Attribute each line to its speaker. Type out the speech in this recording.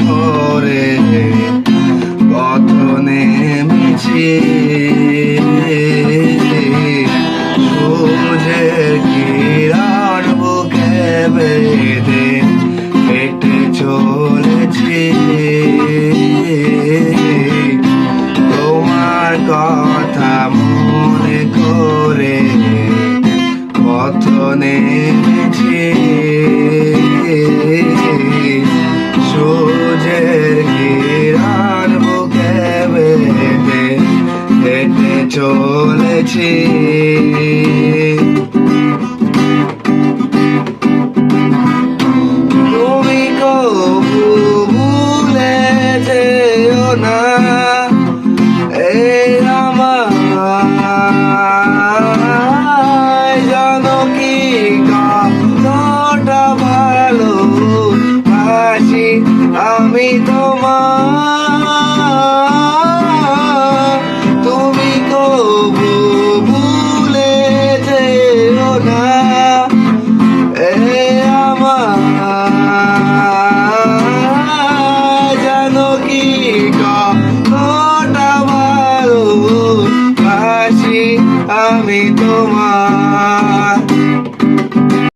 Speaker 1: ধরে কথনে মিছে সূর্যের কিরণ বুকে বেঁধে হেঁটে চলেছে। তোমার কথা মনে করে কথনে মিছে চলেছে। তুমি কবু ভুলে যেও না এই আমার জানো কি কতটা ভালো আছি আমি তোমার Lord.